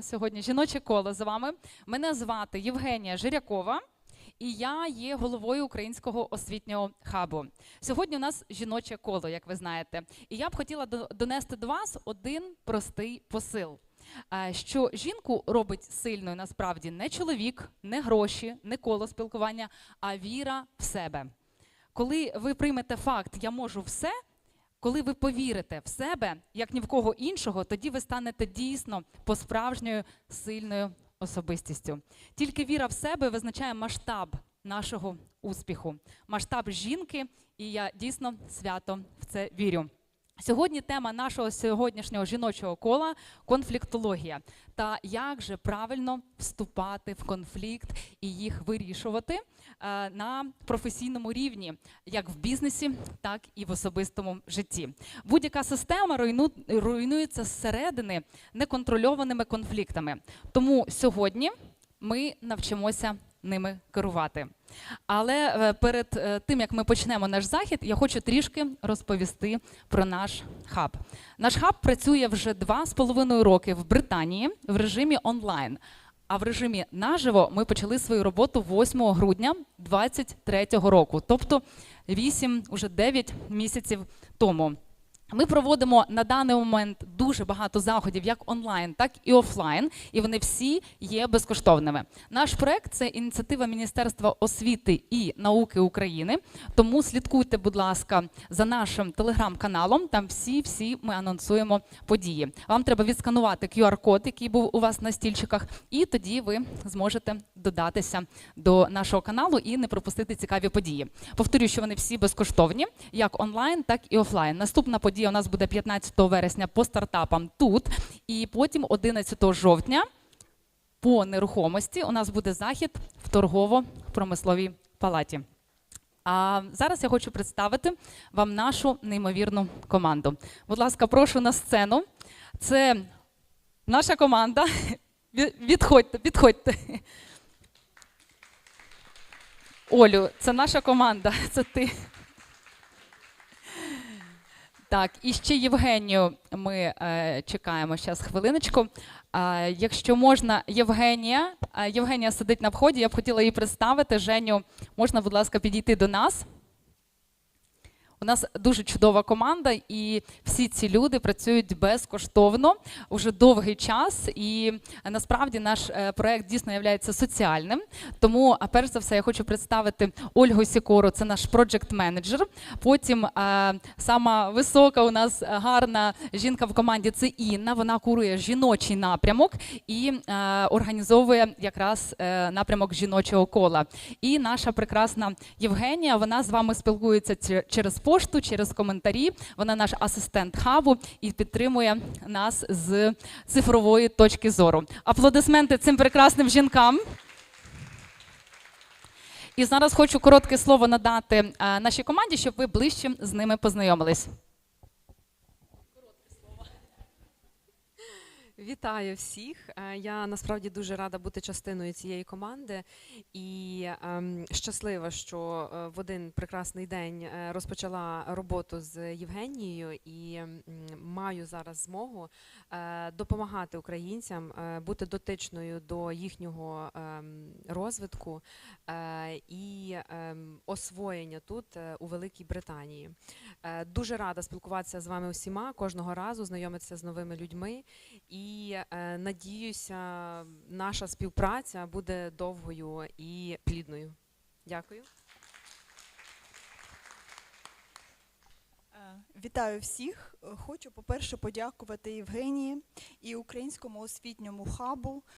Сьогодні жіноче коло з вами. Мене звати Євгенія Жирякова, і я є головою українського освітнього хабу. Сьогодні у нас жіноче коло, як ви знаєте. І я б хотіла донести до вас один простий посил. Що жінку робить сильною насправді не чоловік, не гроші, не коло спілкування, а віра в себе. Коли ви приймете факт Я можу все, коли ви повірите в себе, як ні в кого іншого, тоді ви станете дійсно по-справжньою сильною особистістю. Тільки віра в себе визначає масштаб нашого успіху, масштаб жінки, і я дійсно свято в це вірю. Сьогодні тема нашого сьогоднішнього жіночого кола конфліктологія та як же правильно вступати в конфлікт і їх вирішувати е, на професійному рівні, як в бізнесі, так і в особистому житті. Будь-яка система руйнується зсередини неконтрольованими конфліктами. Тому сьогодні ми навчимося ними керувати. Але е, перед е, тим як ми почнемо наш захід, я хочу трішки розповісти про наш хаб. Наш хаб працює вже два з половиною роки в Британії в режимі онлайн. А в режимі наживо ми почали свою роботу 8 грудня 2023 року, тобто 8, уже 9 місяців тому. Ми проводимо на даний момент дуже багато заходів, як онлайн, так і офлайн, і вони всі є безкоштовними. Наш проект це ініціатива Міністерства освіти і науки України. Тому слідкуйте, будь ласка, за нашим телеграм-каналом. Там всі всі ми анонсуємо події. Вам треба відсканувати QR-код, який був у вас на стільчиках, і тоді ви зможете додатися до нашого каналу і не пропустити цікаві події. Повторюю, що вони всі безкоштовні, як онлайн, так і офлайн. Наступна подія у нас буде 15 вересня по стартапам тут, і потім 11 жовтня по нерухомості у нас буде захід в торгово-промисловій палаті. А зараз я хочу представити вам нашу неймовірну команду. Будь ласка, прошу на сцену. Це наша команда. Ві- Відходьте, підходьте. Олю, це наша команда, це ти. Так, і ще Євгенію ми е, чекаємо зараз хвилиночку. А, якщо можна, Євгенія. е, Євгенія сидить на вході, я б хотіла її представити. Женю, можна, будь ласка, підійти до нас. У нас дуже чудова команда, і всі ці люди працюють безкоштовно уже довгий час. І е, насправді наш е, проект дійсно є соціальним. Тому, перш за все, я хочу представити Ольгу Сікору, це наш проджект менеджер. Потім е, сама висока у нас гарна жінка в команді це Інна. Вона курує жіночий напрямок і організовує якраз напрямок жіночого кола. І наша прекрасна Євгенія, вона з вами спілкується через пошту, через коментарі. Вона наш асистент хабу і підтримує нас з цифрової точки зору. Аплодисменти цим прекрасним жінкам. І зараз хочу коротке слово надати е, нашій команді, щоб ви ближче з ними познайомились. Вітаю всіх. Е, Я насправді дуже рада бути частиною цієї команди і ем, щаслива, що е, в один прекрасний день е, розпочала роботу з Євгенією і маю зараз змогу е, допомагати українцям е, бути дотичною до їхнього ем, розвитку е, і ем, освоєння тут е, у Великій Британії. Е, Дуже рада спілкуватися з вами усіма кожного разу, знайомитися з новими людьми. І е, надіюся, наша співпраця буде довгою і плідною. Дякую. Е, Вітаю всіх. Хочу, по-перше, подякувати Євгенії і Українському освітньому хабу